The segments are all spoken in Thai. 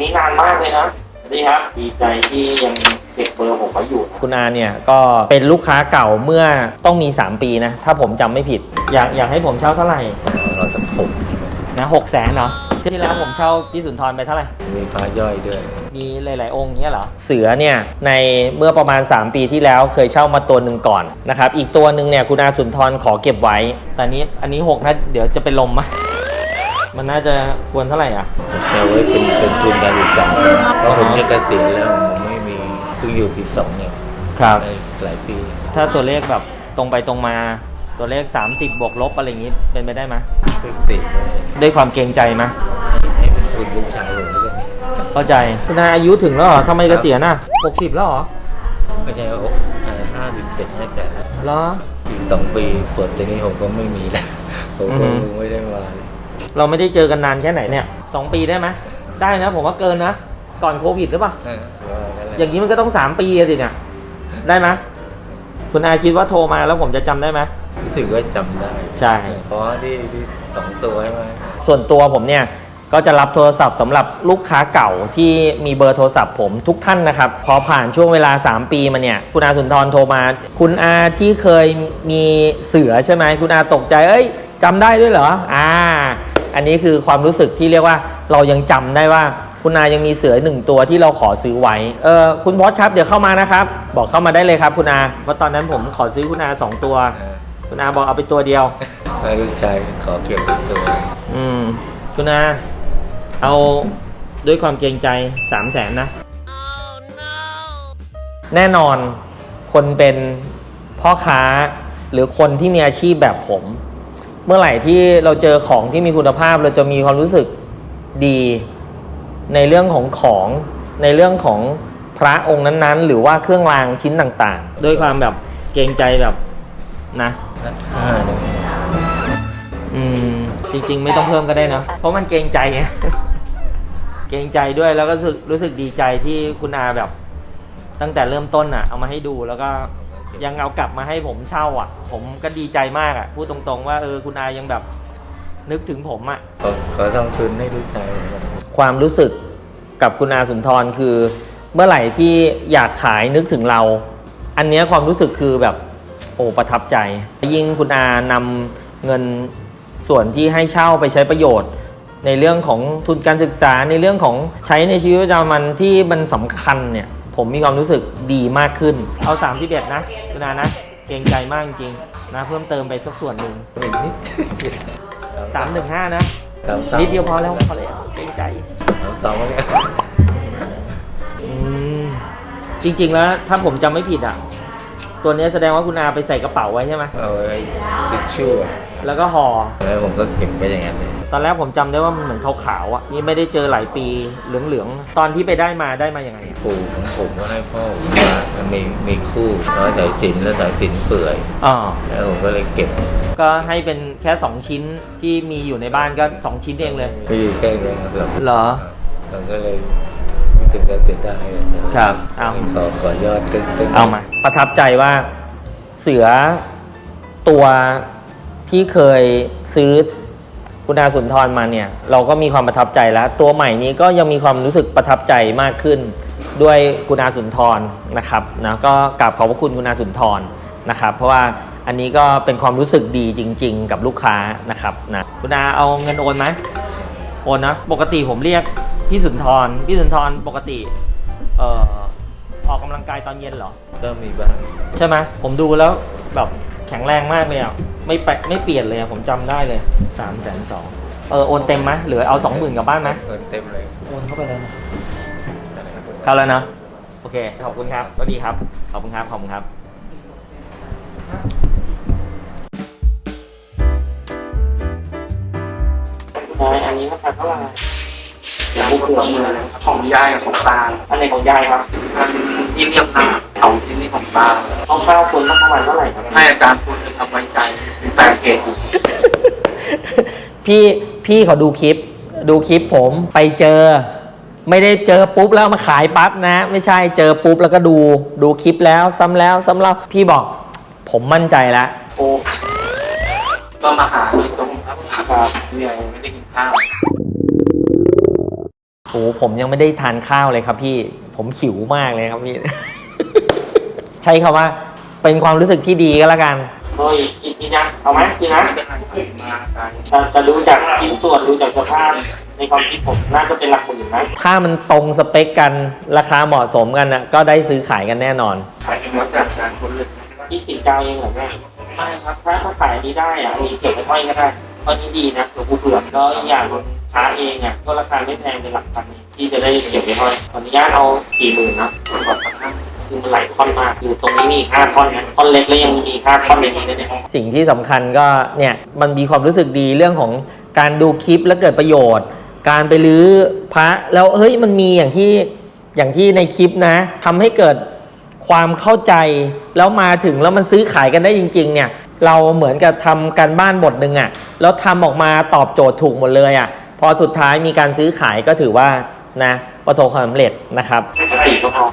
นี่นานมากเลยนะสวัสดีครับดีใจที่ยังเก็บเบอร์ผมไว้อยู่นะคุณอาเนี่ยก็เป็นลูกค้าเก่าเมื่อต้องมี 3 ปีนะ ถ้าผมจำไม่ผิด อยากอยากให้ผมเช่าเท่าไหร่เราจะผมนะหกแสนเนาะที่แล้วผมเช่าพี่สุนทรไปเท่าไหร่ มีฟ้าย่อยด้วย มีหลาย ๆ องค์เนี้ยเหรอ เสือเนี่ยในเมื่อประมาณ 3 ปีที่แล้วเคยเช่ามาตัวหนึ่งก่อนนะครับ อีกตัวหนึ่งเนี่ยคุณอาสุนทรขอเก็บไว้ แต่อันนี้อันนี้6นะเดี๋ยวจะเป็นลมมะ มันน่าจะควรเท่าไหร่อะเอาไว้เป็นเป็นทุนการศึกษาเพราะผมจะเกษียณแล้วผมไม่มีเพิ่งอยู่ปีสองเนี่ยครับได้หลายปี ถ้าตัวเลขแบบตรงไปตรงมาตัวเลข 30 บวกลบอะไรอย่างงี้เป็นไปได้ไหมเพิ่งสิด้วยความเกรงใจไหมให้เป็นทุนลูกชายผมแล้วกันเข้าใจคุณอาอายุถึงแล้วเหรอทำไมเกษียณอะ60 แล้วเหรอไม่ใช่ว่าห้าสิบเจ็ดห้าแปดเหรออีกสองปีปวดตัวนี้ผมก็ไม่มีแล้วผมก็อือฮึไม่ได้มา เราไม่ได้เจอกันนานแค่ไหนเนี่ยสองปีได้ไหมได้นะผมว่าเกินนะก่อนโควิดหรือเปล่าเออว่านั่นแหละอย่างนี้มันก็ต้อง3ปีอะสิเนี่ยได้ไหมคุณอาคิดว่าโทรมาแล้วผมจะจำได้ไหมรู้สึกว่าจำได้ใช่ เพราะว่าที่ที่สองตัวใช่ไหมส่วนตัวผมเนี่ยก็จะรับโทรศัพท์สำหรับลูกค้าเก่าที่มีเบอร์โทรศัพท์ผมทุกท่านนะครับ พอผ่านช่วงเวลา 3 ปีมาเนี่ย คุณอาสุนทรโทรมา คุณอาที่เคยมีเสือใช่ไหมคุณอาตกใจเอ้ย จำได้ด้วยเหรออ่า อันนี้คือความรู้สึกที่เรียกว่าเรายังจำได้ว่าคุณอายังมีเสือหนึ่งตัวที่เราขอซื้อไว้เออคุณพอดครับเดี๋ยวเข้ามานะครับ บอกเข้ามาได้เลยครับคุณอาว่าตอนนั้นผมขอซื้อคุณอาสองตัวเออคุณอาบอกเอาไปตัวเดียวแล้วลูกชายขอเก็บเป็นตัว อืมคุณอาเอาด้วยความเกรงใจสามแสนนะแน่นอนคนเป็นพ่อค้าหรือคนที่มีอาชีพแบบผม เมื่อไหร่ที่เราเจอของที่มีคุณภาพเราจะมีความรู้สึกดีในเรื่องของของในเรื่องของพระองค์นั้นๆ หรือว่าเครื่องรางชิ้นต่างๆ ด้วยความแบบเกรงใจแบบนะอืมจริง ๆ ไม่ต้องเพิ่มก็ได้เนะเพราะมันเกรงใจไงเกรงใจด้วยแล้วก็รู้สึกรู้สึกดีใจที่คุณอาแบบ ตั้งแต่เริ่มต้นอะ เอามาให้ดูแล้วก็ ยังเอากลับมาให้ผมเช่าอะ ผมก็ดีใจมากอะ พูดตรงๆว่าเออคุณอายังแบบนึกถึงผมอะขอขอทำทุนให้ลูกชายเหมือนกันความรู้สึกกับคุณอาสุนทรคือ เมื่อไหร่ที่อยากขายนึกถึงเรา อันเนี้ยความรู้สึกคือแบบโอ้ประทับใจ ยิ่งคุณอานำเงินส่วนที่ให้เช่าไปใช้ประโยชน์ ในเรื่องของทุนการศึกษาในเรื่องของใช้ในชีวิตประจำวันที่มันสำคัญเนี่ย ผมมีความรู้สึกดีมากขึ้น เอา3ามสิบเอ็ดนะคุณอานะเกรงใจมากจริงๆนะเพิ่มเติมไปสักส่วนหนึ่งเป็นนิดสามหนึ่งห้านะสามสามนิดเดียวพอแล้วพอแล้วเกรงใจสามสองเนี่ยอืมจริง ๆ แล้วถ้าผมจำไม่ผิดอะ ตัวเนี้ยแสดงว่าคุณอาไปใส่กระเป๋าไว้ใช่ไหมเอาไว้ทิชชู่อะ แล้วก็ห่อแล้วผมก็เก็บไว้อย่างนั้นเลยตอนแรกผมจำได้ว่ามันเหมือนขาวๆอะนี่ไม่ได้เจอหลายปีเหลืองๆตอนที่ไปได้มาได้มาอย่างไงอะปู่ของผมก็ให้พ่อผมมามันมีมีคู่แล้วสายสิญจนแล้วสายสิญจนเปื่อย อ๋อแล้วผมก็เลยเก็บก็ให้เป็นแค่ 2 ชิ้นที่มีอยู่ในบ้านก็ 2 ชิ้นเองเลยไม่อยู่แค่นี้ครับเราเหรอ เราก็เลยถึงจะเป็นได้ครับ เอาขอขอยอดตึ้งตึ้งเอามา ประทับใจว่าเสือตัว ที่เคยซื้อคุณอาสุนทรมาเนี่ยเราก็มีความประทับใจแล้ว ตัวใหม่นี้ก็ยังมีความรู้สึกประทับใจมากขึ้น ด้วยคุณอาสุนทรนะครับนะก็กราบขอบพระคุณคุณอาสุนทรนะครับ เพราะว่าอันนี้ก็เป็นความรู้สึกดีจริง ๆ กับลูกค้านะครับนะคุณอาเอาเงินโอนไหมโอนนะปกติผมเรียกพี่สุนทรพี่สุนทรปกติเอ่อออกกำลังกายตอนเย็นเหรอก็มีบ้างใช่ไหมผมดูแล้วแบบแข็งแรงมากเลยอะ ไม่แปะไม่เปลี่ยนเลยอะผมจำได้เลยสามแสนสองเออโอนเต็มไหมหรือเอาสองหมื่นกลับบ้านไหมเงินเต็มเลยโอนเข้าไปเลยนะ เข้าแล้วนะโอเค ขอบคุณครับก็ดีครับขอบคุณครับขอบคุณครับ นายอันนี้ราคาเท่าไหร่อย่างพวกตัวมือของยายกับของตาอันไหนของยายครับอันที่เรียบหน้าสองชิ้นนี้ของตาเอาข้าวคุณต้องประมาณเท่าไหร่ครับให้อาจารย์พูดเลยครับไว้ใจแปดเหตุ พี่พี่เขาดูคลิป ดูคลิปผมไปเจอ ไม่ได้เจอปุ๊บแล้วมาขายปั๊บนะ ไม่ใช่เจอปุ๊บแล้วก็ดูดูคลิปแล้วซ้ำแล้วซ้ำเล่าพี่บอก ผมมั่นใจแล้วโอ้ก็มาหาโดยตรงครับครับเนี่ยไม่ได้กินข้าวโอ้โหผมยังไม่ได้ทานข้าวเลยครับพี่ผมหิวมากเลยครับพี่ ใช้คำว่าเป็นความรู้สึกที่ดีก็แล้วกัน โอ้ยกินกินยังเอาไหมกินนะแต่แต่ดูจากชิ้นส่วนดูจากสภาพในความคิดผมน่าจะเป็นหลักหมื่นนะถ้ามันตรงสเปคกันราคาเหมาะสมกันนะก็ได้ซื้อขายกันแน่นอน ขายมาจากการคนเลยที่ติดกาวเองเหรอแม่ไม่ครับถ้าถ้าขายนี้ได้อะมีเก็บไว้ห้อยก็ได้เพราะนี้ดีนะหลวงปู่เผือกก็อีกอย่างค้าเองอะก็ราคาไม่แพงเป็นหลักพันที่จะได้เก็บไว้ห้อยขออนุญาตเอาสี่หมื่นนะก่อนสักครั้ง คือหลายท่อนมากอยู่ตรงนี้มีห้าท่อนนะท่อนเล็กแล้วยังมีอีกห้าท่อนในนี้ด้วยเนี่ยสิ่งที่สำคัญก็เนี่ยมันมีความรู้สึกดีเรื่องของการดูคลิปแล้วเกิดประโยชน์ การไปลื้อพระแล้วเฮ้ยมันมีอย่างที่อย่างที่ในคลิปนะทำให้เกิดความเข้าใจแล้วมาถึงแล้วมันซื้อขายกันได้จริง ๆ เนี่ย เราเหมือนกับทำการบ้านบทหนึ่งอะ่ะแล้วทำออกมาตอบโจทย์ถูกหมดเลยอะ่ะพอสุดท้ายมีการซื้อขายก็ถือว่านะประสบความสำเร็จนะครับสี่ก็พอ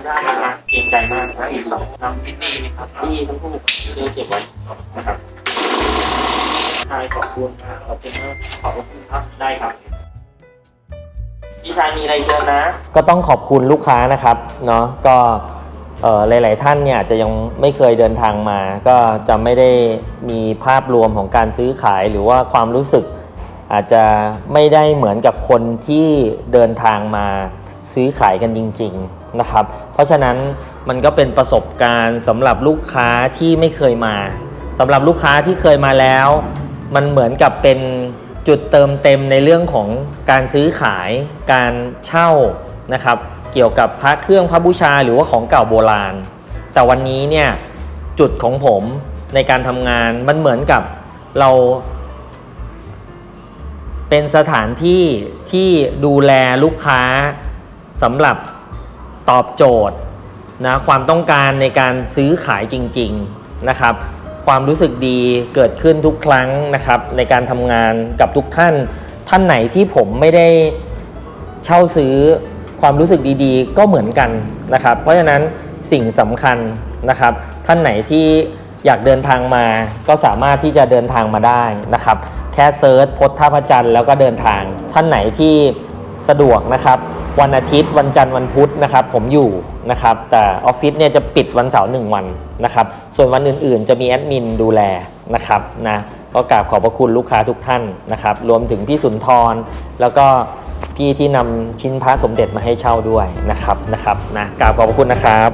ได้นะเกรงใจมากนะสี่สองนำพิตตี้ไหมครับที่ทั้งคู่เรื่องเก็บไว้นะครับใช่ขอบคุณครับขอบคุณมากขอบคุณครับได้ครับพี่ชายมีอะไรเชิญนะ ก็ต้องขอบคุณลูกค้านะครับเนาะก็เอ่อหลาย ๆ ท่านเนี่ยจจะยังไม่เคยเดินทางมา ก็จะไม่ได้มีภาพรวมของการซื้อขายหรือว่าความรู้สึก อาจจะไม่ได้เหมือนกับคนที่เดินทางมาซื้อขายกันจริง ๆ นะครับ เพราะฉะนั้นมันก็เป็นประสบการณ์สำหรับลูกค้าที่ไม่เคยมาสำหรับลูกค้าที่เคยมาแล้ว มันเหมือนกับเป็นจุดเติมเต็มในเรื่องของการซื้อขายการเช่านะครับ เกี่ยวกับพระเครื่องพระบูชาหรือว่าของเก่าโบราณ แต่วันนี้เนี่ยจุดของผมในการทำงานมันเหมือนกับเรา เป็นสถานที่ที่ดูแลลูกค้าสำหรับ ตอบโจทย์นะความต้องการในการซื้อขายจริง ๆนะครับ ความรู้สึกดีเกิดขึ้นทุกครั้งนะครับ ในการทำงานกับทุกท่านท่านไหนที่ผมไม่ได้เช่าซื้อความรู้สึกดีๆ ก็เหมือนกันนะครับ เพราะฉะนั้นสิ่งสำคัญนะครับ ท่านไหนที่อยากเดินทางมาก็สามารถที่จะเดินทางมาได้นะครับ แค่เซิร์ชพจน์ท่าพระจันทร์แล้วก็เดินทางท่านไหนที่สะดวกนะครับ วันอาทิตย์ วันจันทร์วันพุธนะครับ ผมอยู่นะครับ แต่ออฟฟิศเนี่ยจะปิดวันเสาร์หนึ่งวันนะครับ ส่วนวันอื่นๆ จะมีแอดมินดูแลนะครับนะก็กราบขอบพระคุณลูกค้าทุกท่านนะครับ รวมถึงพี่สุนทร แล้วก็พี่ที่นำชิ้นพระสมเด็จมาให้เช่าด้วยนะครับนะครับนะกราบขอบพระคุณนะครับ